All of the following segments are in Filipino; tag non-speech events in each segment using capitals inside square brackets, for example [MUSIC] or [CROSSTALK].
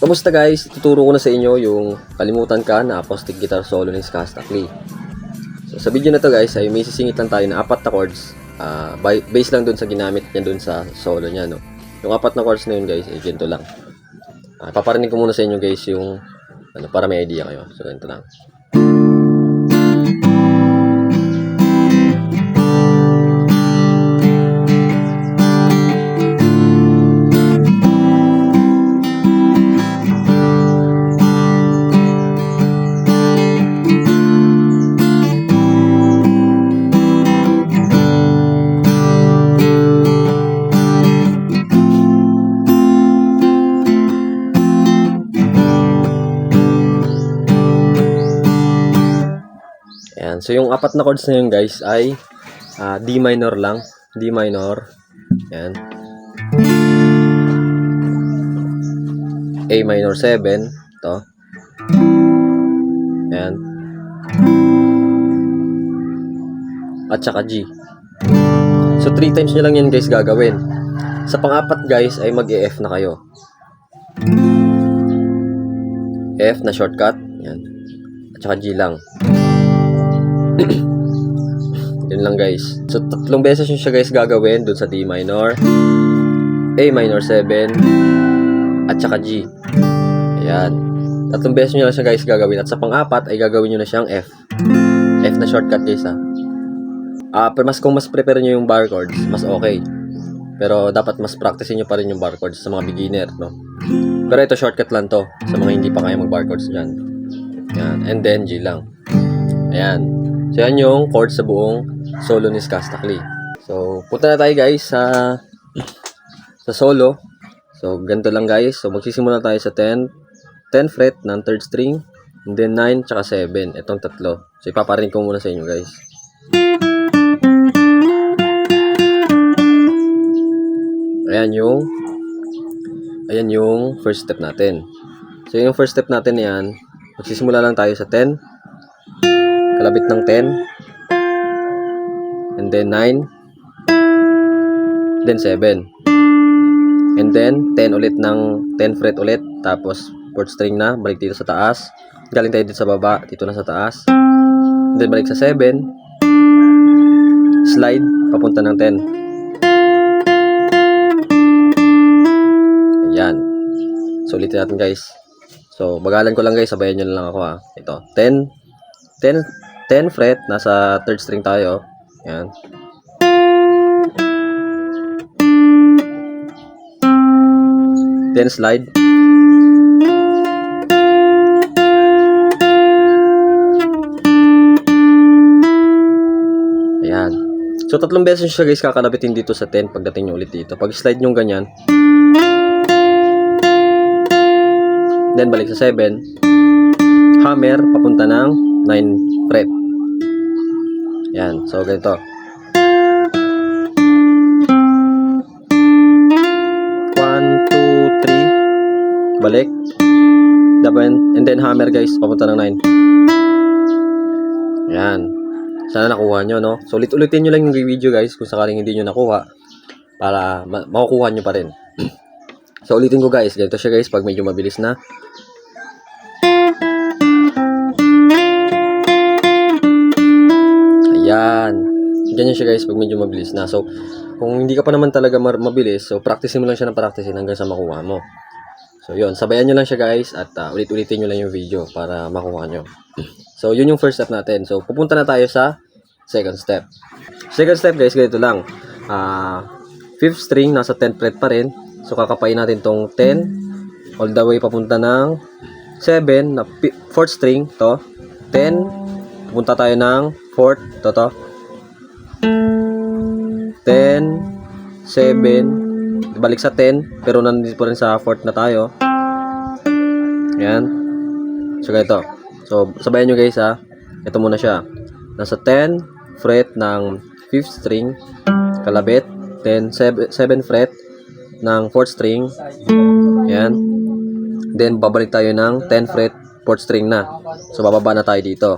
Kamusta guys? Tuturo ko na sa inyo yung kalimutan ka na acoustic guitar solo ni Ska Stackley. So, sa video na to guys ay may sisingit lang tayo na apat na chords by, based lang dun sa ginamit niya dun sa solo niya no. Yung apat na chords na yun guys ay ganito lang. Ah, paparinig ko muna sa inyo guys yung ano para may idea kayo. So ganito lang. So, yung apat na chords na yun, guys, ay ah, D minor lang. D minor. Ayan. A minor 7. To. Ayan. At saka G. So, three times nyo lang yan, guys, gagawin. Sa pang-apat, guys, ay mag-E-F na kayo. F na shortcut. Ayan. At saka G lang. [COUGHS] Yun lang guys. So tatlong beses yun siya guys gagawin dun sa D minor, A minor 7, at saka G. Ayan. Tatlong beses nyo lang siya guys gagawin. At sa pang-apat ay gagawin nyo na siyang F. F na shortcut guys ha. Ah, pero mas kung mas prepare nyo yung bar chords, mas okay. Pero dapat mas practice nyo pa rin yung bar chords sa mga beginner, no? Pero ito shortcut lang to sa mga hindi pa kaya mag bar chords dyan. Ayan. And then G lang. Ayan. So, yan yung chord sa buong solo ni Ska Stackley. So, punta na tayo guys sa sa solo. So, ganito lang guys. So, magsisimula tayo sa 10 10 fret ng third string and then 9 tsaka 7. Itong tatlo. So, ipaparinig ko muna sa inyo guys. Ayan yung Ayan yung first step natin. So, yung first step natin yan, magsisimula lang tayo sa 10 kalabit ng 10 and then 9 then 7 and then 10 ulit ng 10 fret ulit. Tapos fourth string na balik dito sa taas. Galing tayo dito sa baba dito na sa taas. Then balik sa 7 slide papunta ng 10 ayan. So ulitin natin guys. So bagalan ko lang guys. Sabayan nyo lang ako ha ito 10 10 10 fret, nasa third string tayo. Yan. Then slide. Ayan. So, tatlong beses siya guys kakalabitin dito sa 10 pagdating nyo ulit dito. Pag slide nyo ganyan. Then, balik sa 7. Hammer, papunta ng 9 fret. Yan. So, ganito. One, two, three. Balik. Daban. And then hammer guys. Papunta ng 9. Yan. Sana nakuha nyo, no? So, ulit-ulitin nyo lang yung video guys kung sakaling hindi nyo nakuha para ma makukuha nyo pa rin. [CLEARS THROAT] so, ulitin ko guys. Ganito siya guys pag medyo mabilis na. Ganyan siya guys pag medyo mabilis na. So, kung hindi ka pa naman talaga mabilis, so practice mo lang siya ng practice hanggang sa makuha mo. So, yun. Sabayan nyo lang siya guys at uh, ulit-ulitin nyo lang yung video para makuha nyo. [CLEARS THROAT] so, yun yung first step natin. So, pupunta na tayo sa second step. Second step guys, ganito lang. Ah, fifth string, nasa 10th fret pa rin. So, kakapain natin tong 10 all the way papunta ng 7 na pi- fourth string to 10 pupunta tayo ng fourth to to 10 7 balik sa 10 pero nandito pa rin sa fourth na tayo. Yan. So ganito. So sabayan nyo guys ha. Ito muna siya. Nasa 10 fret ng 5th string kalabit. Then 7, 7 fret ng 4th string. Yan. Then babalik tayo ng 10 fret 4th string na. So bababa na tayo dito.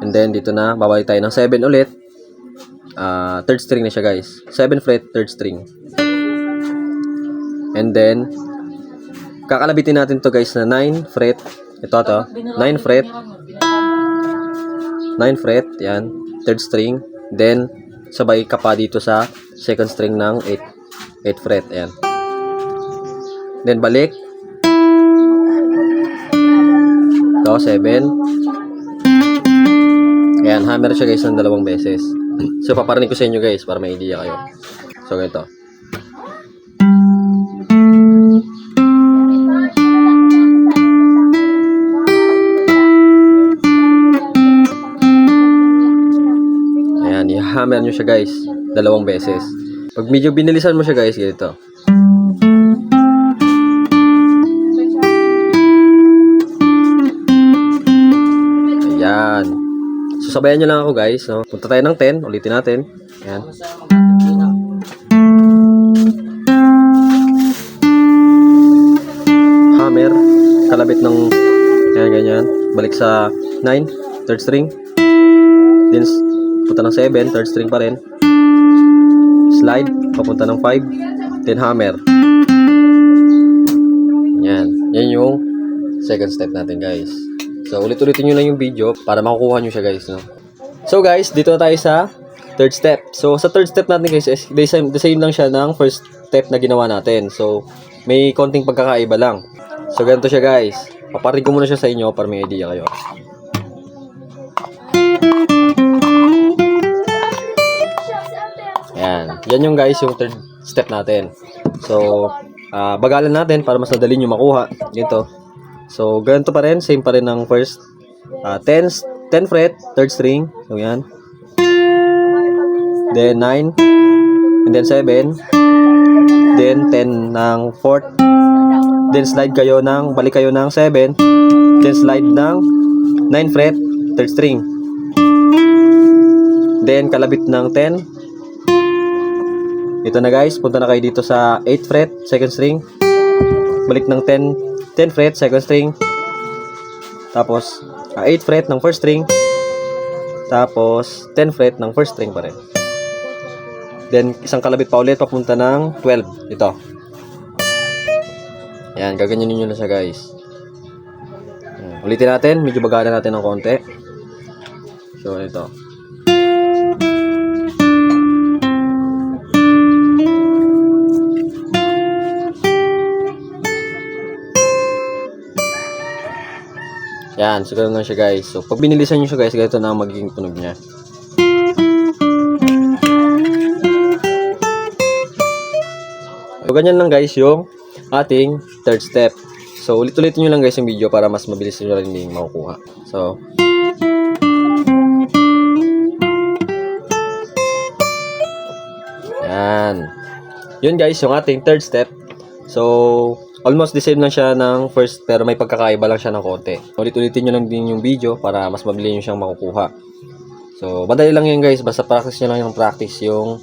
And then dito na babalik tayo ng 7 ulit ah third string na siya guys 7 fret third string and then kakalabitin natin to guys na 9 fret. Ito to. 9 fret. 9 fret. Yan. Third string. Then, sabay ka pa dito sa second string ng 8. 8 fret. Ayan. Then, balik. Ito, 7. Ayan, hammer siya guys ng dalawang beses. So, paparinig ko sa inyo guys para may idea kayo. So, ganito. Ayan, i-hammer nyo siya guys. Dalawang beses. Pag medyo binilisan mo siya guys, ganito. Sabayan nyo lang ako guys. No? Punta tayo ng 10. Ulitin natin. Ayan. Hammer. Kalabit ng ayan, ganyan. Balik sa 9. Third string. Then, punta ng 7. Third string pa rin. Slide. Papunta ng 5. Then, hammer. Yan. Yan yung second step natin guys. So, ulit-ulitin nyo lang yung video para makukuha nyo siya guys. No? So guys, dito na tayo sa third step. So, sa third step natin guys, is the same, the same lang siya ng first step na ginawa natin. So, may konting pagkakaiba lang. So, ganito siya guys. Paparig ko muna siya sa inyo para may idea kayo. Yan. Yan yung guys, yung third step natin. So, ah, bagalan natin para mas madali nyo makuha. Ganito. So, ganito pa rin. Same pa rin ng first. Ah, 10, 10 fret, third string. So, yan. Then, 9. And then, 7. Then, 10 ng fourth. Then, slide kayo ng, balik kayo ng 7. Then, slide ng 9 fret, third string. Then, kalabit ng 10. Ito na guys, punta na kayo dito sa 8 fret, second string. Balik ng 10, 10 fret, second string. Tapos, ah, 8 fret ng first string. Tapos, 10 fret ng first string pa rin. Then, isang kalabit pa ulit, papunta ng 12. Ito. Yan, gaganyanin nyo na siya guys. Ulitin natin, medyo bagalan natin ng konti. So, ito. Yan, so ganun lang siya guys. So, pag binilisan nyo siya guys, ganito na ang magiging tunog niya. So, ganyan lang guys yung ating third step. So, ulit-ulitin nyo lang guys yung video para mas mabilis nyo rin yung makukuha. So, yan. Yun guys, yung ating third step. So, almost the same lang siya ng first pero may pagkakaiba lang siya ng konti. Ulit-ulitin nyo lang din yung video para mas mabilis nyo siyang makukuha. So, madali lang yun guys. Basta practice nyo lang yung practice yung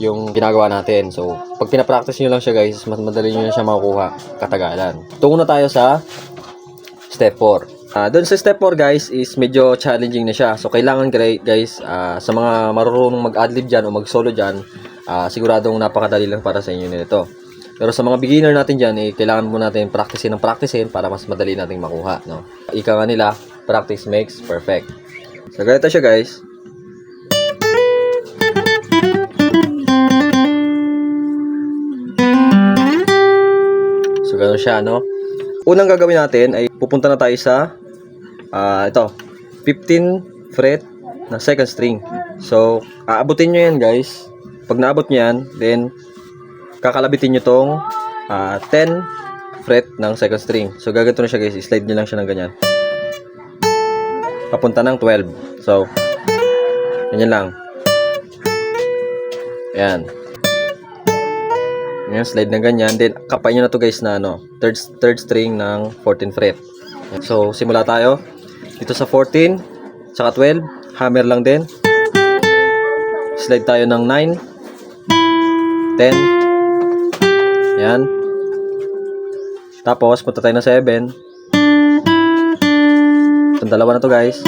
yung ginagawa natin. So, pag pinapractice nyo lang siya guys, mas madali nyo na siya makukuha katagalan. Tungo na tayo sa step 4. Ah, doon sa step 4 guys is medyo challenging na siya. So kailangan guys ah, sa mga marurunong mag-adlib diyan o mag-solo diyan, ah, siguradong napakadali lang para sa inyo nito. Pero sa mga beginner natin diyan, eh, kailangan mo natin practicein ng practicein para mas madali nating makuha, no. Ika nga nila, practice makes perfect. So ganito siya guys. So ganun siya, no. Unang gagawin natin ay pupunta na tayo sa ah ito, 15 fret na second string. So, aabutin nyo yan guys. Pag naabot nyo yan, then kakalabitin nyo tong ah, 10 fret ng second string. So, gaganto na siya guys. I-slide nyo lang siya ng ganyan. Papunta ng 12. So, ganyan lang. Ayan. Ayan, slide ng ganyan. Then, kapay nyo na to guys na ano, third, third string ng 14 fret. So, simula tayo. Dito sa 14, saka 12, hammer lang din. Slide tayo ng 9, 10, yan. Tapos, punta tayo ng 7. Itong dalawa na to guys.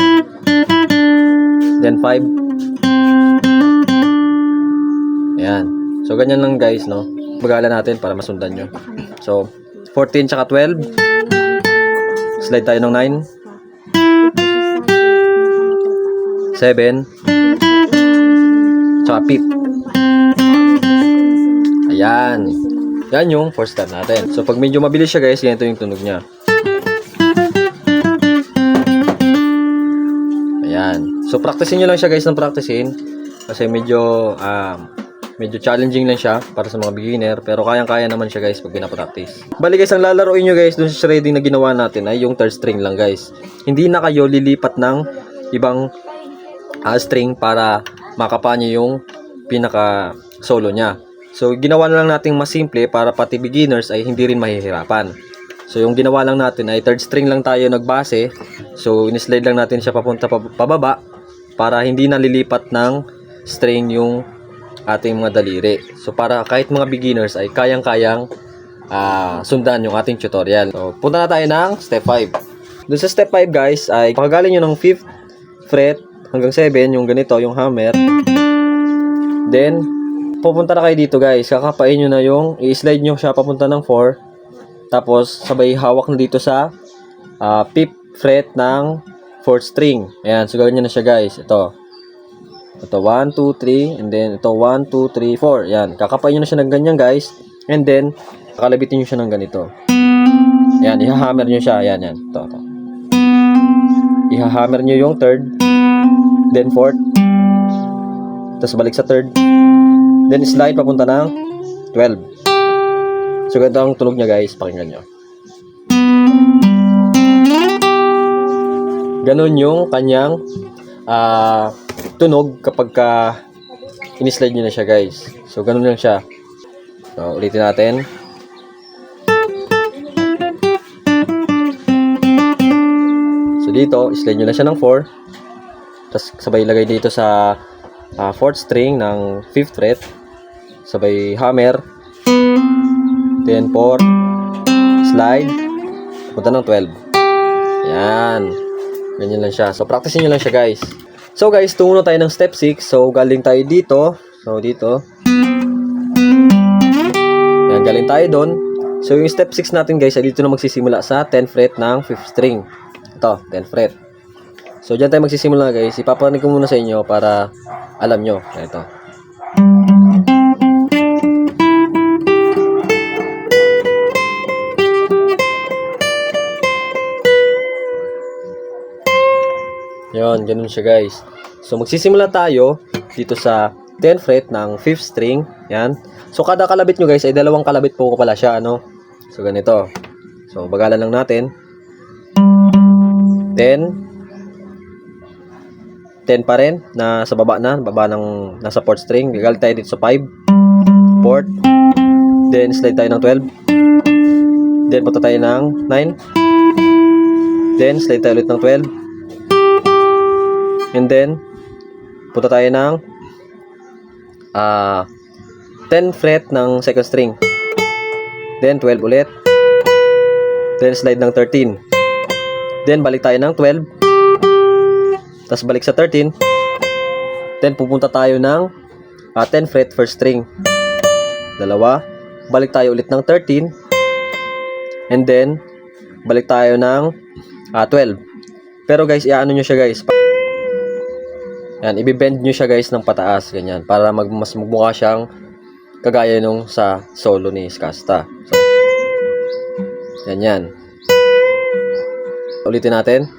Then 5. Yan. So, ganyan lang guys, no? Bagalan natin para masundan nyo. So, 14 tsaka 12. Slide tayo ng 9. 7. Tsaka 5. Ayan. Yan yung first step natin. So, pag medyo mabilis siya guys, ganito yung tunog niya. Ayan. So, practicein nyo lang siya guys ng practicein. Kasi medyo, um, medyo challenging lang siya para sa mga beginner. Pero kayang-kaya naman siya guys pag pinapractice. Bali guys, ang lalaroin nyo guys dun sa shredding na ginawa natin ay yung third string lang guys. Hindi na kayo lilipat ng ibang ah, string para makapa nyo yung pinaka solo niya. So, ginawa na lang natin mas simple para pati beginners ay hindi rin mahihirapan. So, yung ginawa lang natin ay third string lang tayo nagbase. So, in-slide lang natin siya papunta pa- pababa para hindi nalilipat ng string yung ating mga daliri. So, para kahit mga beginners ay kayang-kayang ah, sundan yung ating tutorial. So, punta na tayo ng step 5. Doon sa step 5 guys ay pagkagaling nyo ng 5th fret hanggang 7, yung ganito, yung hammer. Then, pupunta na kayo dito guys. Kakapain nyo na yung, i-slide nyo siya papunta ng 4. Tapos, sabay hawak na dito sa ah, 5th fret ng 4th string. Ayan, so gawin nyo na siya guys. Ito. Ito, 1, 2, 3. And then, ito, 1, 2, 3, 4. Ayan, kakapain nyo na siya ng ganyan guys. And then, kakalabitin nyo siya ng ganito. Ayan, ihahammer nyo siya. Ayan, yan. Ito, ito. Ihahammer nyo yung third. Then, fourth. Tapos balik sa third. Then slide papunta ng 12. So ganito ang tunog niya guys, pakinggan nyo. Ganon yung kanyang ah, tunog kapag ka in-slide nyo na siya guys. So ganon lang siya. So ulitin natin. So dito, slide nyo na siya ng 4. Tapos sabay ilagay dito sa ah, fourth string ng 5th fret. Sabay hammer. Then 4. Slide. Punta ng 12. Yan. Ganyan lang siya. So practice nyo lang siya guys. So guys, tungo tayo ng step 6. So galing tayo dito. So dito. Yan, galing tayo doon. So yung step 6 natin guys, ay dito na magsisimula sa 10th fret ng 5th string. Ito, 10th fret. So, dyan tayo magsisimula guys. Ipapanig ko muna sa inyo para alam nyo. Ito. Yon, ganun siya guys. So, magsisimula tayo dito sa 10th fret ng 5th string. Yan. So, kada kalabit nyo guys ay dalawang kalabit po ko pala siya, ano? So, ganito. So, bagalan lang natin. 10, 10 pa rin na sa baba na, baba ng nasa fourth string. Gagal tayo dito sa 5, fourth, then slide tayo ng 12, then punta tayo ng 9, then slide tayo ulit ng 12, and then punta tayo ng ah 10 fret ng second string, then 12 ulit, then slide ng 13, then balik tayo ng 12, tapos balik sa 13. Then pupunta tayo ng ah, 10 fret first string. Dalawa. Balik tayo ulit ng 13. And then balik tayo ng ah, 12. Pero guys, iaano nyo siya guys. Yan, ibibend nyo siya guys ng pataas. Ganyan. Para mag, mas magmukha siyang kagaya nung sa solo ni Skasta. So, yan yan. Ulitin natin.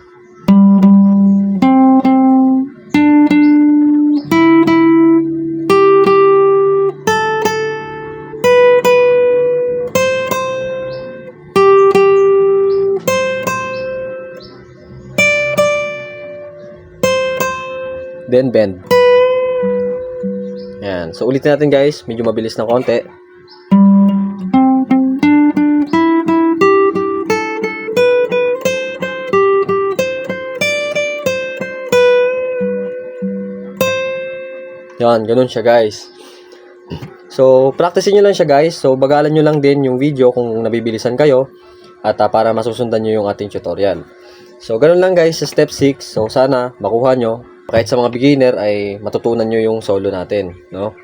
Then bend. Yan. So, ulitin natin guys. Medyo mabilis ng konti. Yan. Ganun siya guys. So, practicein nyo lang siya guys. So, bagalan nyo lang din yung video kung nabibilisan kayo. At ah, para masusundan nyo yung ating tutorial. So, ganun lang guys sa step 6. So, sana makuha nyo kahit sa mga beginner ay matutunan nyo yung solo natin, no?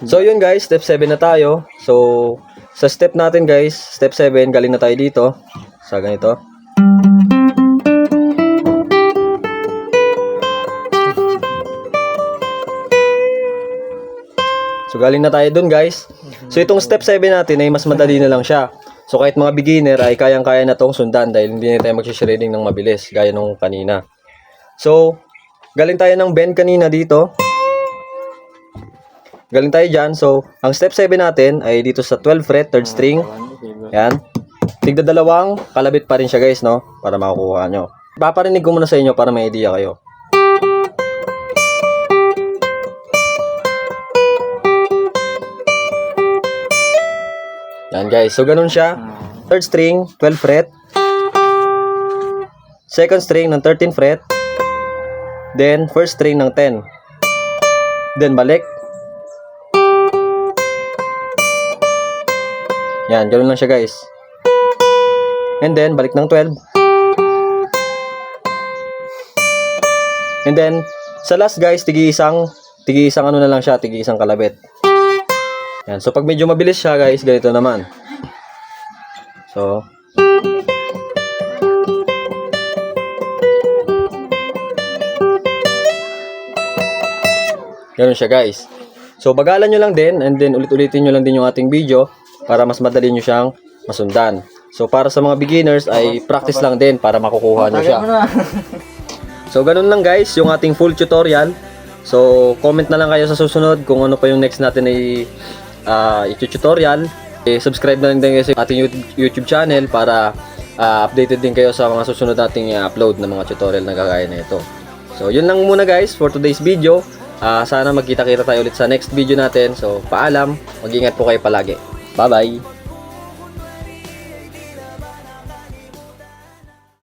So yun guys, step 7 na tayo. So sa step natin guys, step 7, galing na tayo dito. Sa ganito. So galing na tayo dun guys. So itong step 7 natin ay mas madali na lang siya. So kahit mga beginner ay kayang-kaya na tong sundan dahil hindi na tayo mag-shredding ng mabilis gaya nung kanina. So galing tayo ng bend kanina dito. Galing tayo dyan. So, ang step 7 natin ay dito sa 12 fret, third string. Yan. Tigda dalawang, kalabit pa rin siya guys, no? Para makukuha nyo. Paparinig ko muna sa inyo para may idea kayo. Yan guys. So, ganun siya. Third string, 12 fret. Second string ng 13 fret. Then, first string ng 10. Then, balik. Yan, ganun lang siya guys. And then, balik ng 12. And then, sa last guys, tigi isang, tigi isang ano na lang siya, tigi isang kalabit. Yan, so pag medyo mabilis siya guys, ganito naman. So, Ganun siya guys. So bagalan nyo lang din and then ulit-ulitin nyo lang din yung ating video para mas madali nyo siyang masundan. So para sa mga beginners ay practice lang din para makukuha nyo siya. So ganun lang guys yung ating full tutorial. So comment na lang kayo sa susunod kung ano pa yung next natin ay uh, tutorial. Eh, subscribe na lang din kayo sa ating YouTube, channel para ah, updated din kayo sa mga susunod nating i-upload na mga tutorial na kagaya na ito. So yun lang muna guys for today's video. Ah, sana magkita-kita tayo ulit sa next video natin. So paalam, mag-ingat po kayo palagi. Bye-bye!